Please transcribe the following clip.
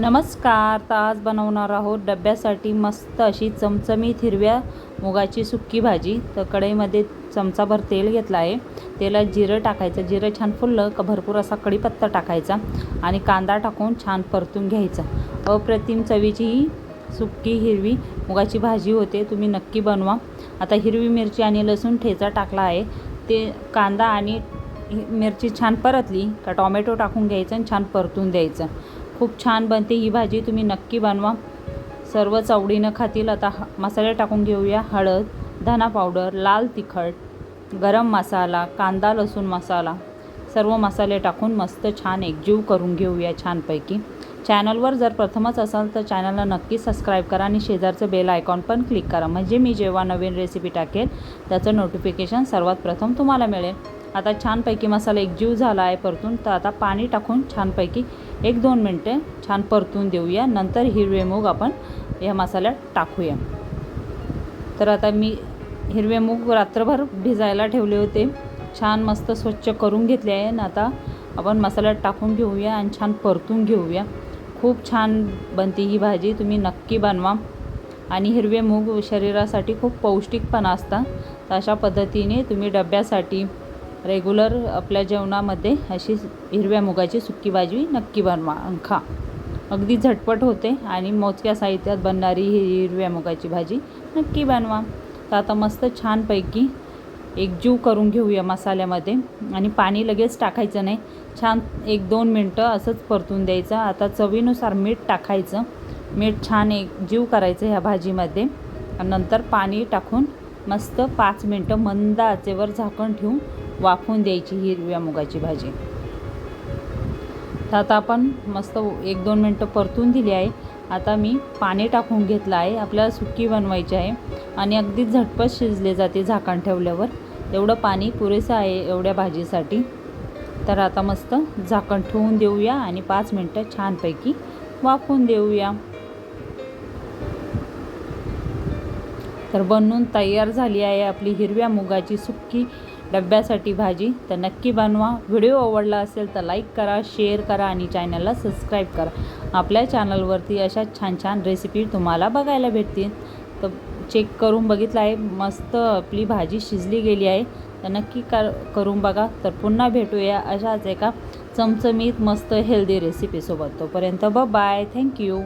नमस्कार. तर आज बनवणार आहोत डब्यासाठी मस्त अशी चमचमीत हिरव्या मुगाची सुक्की भाजी. तर कढईमध्ये चमचाभर तेल घेतलं आहे. तेलात जिरं टाकायचं. जिरं छान फुललं का भरपूर असा कढीपत्ता टाकायचा आणि कांदा टाकून छान परतून घ्यायचा. अप्रतिम चवीची ही सुक्की हिरवी मुगाची भाजी होते. तुम्ही नक्की बनवा. आता हिरवी मिरची आणि लसूण ठेचा टाकला आहे. ते कांदा आणि हि- मिरची छान परतली का टॉमॅटो टाकून घ्यायचं आणि छान परतून द्यायचं. खूप छान बनते ही भाजी तुम्ही नक्की बनवा. सर्व चवडीनं खातील. आता मसाले टाकून घेऊया. हळद धना पावडर लाल तिखट गरम मसाला कांदा लसूण मसाला. सर्व मसाले टाकून मस्त छान एकजीव करून घेऊया छानपैकी. चॅनलवर जर प्रथमच असाल तर चॅनलला नक्की सबस्क्राईब करा आणि शेजारचं बेल आयकॉन पण क्लिक करा. म्हणजे मी जेव्हा नवीन रेसिपी टाकेल त्याचं नोटिफिकेशन सर्वात प्रथम तुम्हाला मिळेल. आता छानपैकी मसाला एकजीव झाला आहे परतून. तर आता पाणी टाकून छानपैकी एक दोन मिनटे छान परतून देऊया. नंतर हिरवे मूग आपण या मसाल्यात टाकूया. तर आता मी हिरवे मूग रात्रभर भिजायला ठेवले होते. छान मस्त स्वच्छ करून घेतले आहे. आणि आता आपण मसाल्यात टाकून घेऊया आणि छान परतून घेऊया. खूप छान बनते ही भाजी. तुम्ही नक्की बनवा. आणि हिरवे मूग शरीरासाठी खूप पौष्टिक पण असतात. तर अशा पद्धतीने तुम्ही डब्यासाठी रेग्युलर आपल्या जेवणामध्ये अशी हिरव्या मुगाची सुक्की भाजी नक्की बनवा खा अगदी झटपट होते आणि मोजक्या साहित्यात बनणारी ही हिरव्या मुगाची भाजी नक्की बनवा. तर आता मस्त छानपैकी एकजीव करून घेऊया मसाल्यामध्ये आणि पाणी लगेच टाकायचं नाही. छान एक दोन मिनटं असंच परतून द्यायचं. आता चवीनुसार मीठ टाकायचं. मीठ छान एकजीव करायचं ह्या भाजीमध्ये. नंतर पाणी टाकून मस्त पाच मिनटं मंद आचेवर झाकण ठेवून वाफून द्यायची हिरव्या मुगाची भाजी. तर आता आपण मस्त एक दोन मिनटं परतून दिली आहे. आता मी पाणी टाकून घेतलं आहे. आपल्याला सुकी बनवायची आहे. आणि अगदी झटपट शिजले जाते झाकण ठेवल्यावर. एवढं पाणी पुरेसं आहे एवढ्या भाजीसाठी. तर आता मस्त झाकण ठेवून देऊया आणि पाच मिनटं छानपैकी वाफून देऊया. तर बनवून तयार झाली आहे आपली हिरव्या मुगाची सुक्की डब्यासाठी भाजी तर नक्की बनवा. व्हिडिओ आवडला असेल तर लाईक करा शेअर करा आणि चॅनलला सबस्क्राईब करा. आपल्या चॅनलवरती अशा छान छान रेसिपी तुम्हाला बघायला भेटतील. तर चेक करून बघितलं आहे. मस्त आपली भाजी शिजली गेली आहे. तर नक्की कर करून बघा. तर पुन्हा भेटूया अशाच एका चमचमीत मस्त हेल्दी रेसिपीसोबत तोपर्यंत ब बाय थँक्यू